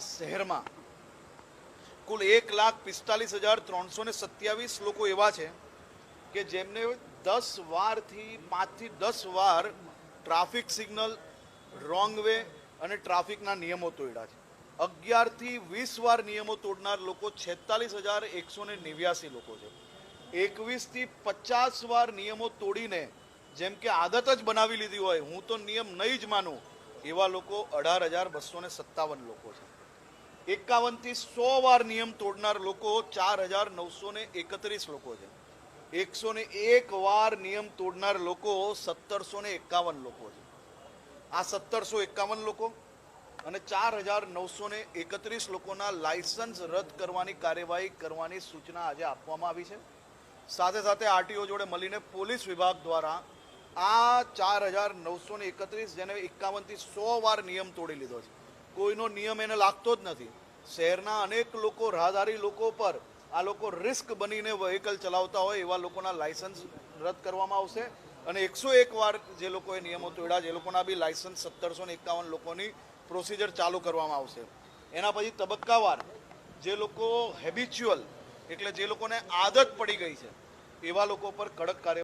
શહેરમાં કુલ એક લાખ પિસ્તાલીસ હજાર ત્રણસો ને સત્યાવીસ લોકો એવા છે કે જેમને દસ વારથી પાંચથી દસ વાર ટ્રાફિક સિગ્નલ, રોંગ વે અને ટ્રાફિકના નિયમો તોડ્યા છે. અગિયારથી વીસ વાર નિયમો તોડનાર લોકો છેતાલીસ હજાર એકસો ને નેવ્યાસી લોકો છે. એકવીસથી પચાસ વાર નિયમો તોડીને જેમ કે આદત જ બનાવી લીધી હોય, હું તો નિયમ નહીં જ માનું, એવા લોકો અઢાર હજાર બસો ને સત્તાવન લોકો છે. એકાવનથી સો વાર નિયમ તોડનાર લોકો ચાર હજાર નવસો ને એકત્રીસ લોકો છે. એકસો ને એક વાર નિયમ તોડનાર લોકો સત્તરસો ને એકાવન લોકો છે. આ સત્તરસો એકાવન લોકો અને ચાર હજાર નવસો ને એકત્રીસ લોકોના લાયસન્સ રદ કરવાની કાર્યવાહી કરવાની સૂચના આજે આપવામાં આવી છે. સાથે સાથે આરટીઓ જોડે મળીને પોલીસ વિભાગ દ્વારા આ ચાર હજાર નવસો ને એકત્રીસ જેને એકાવનથી સો વાર નિયમ તોડી લીધો છે. કોઈનો નિયમ એને લાગતો જ નથી. શહેરના અનેક લોકો, રાહદારી લોકો પર આ લોકો રિસ્ક બનીને વ્હીકલ ચલાવતા હોય એવા લોકોના લાયસન્સ રદ કરવામાં આવશે. અને એકસો એક વાર જે લોકોએ નિયમો તોડ્યા એ લોકોના બી લાયસન્સ સત્તરસો ને એકાવન લોકોની પ્રોસિજર ચાલુ કરવામાં આવશે. એના પછી તબક્કાવાર જે લોકો હેબિચ્યુઅલ એટલે જે લોકોને આદત પડી ગઈ છે, એવા લોકો પર કડક કાર્ય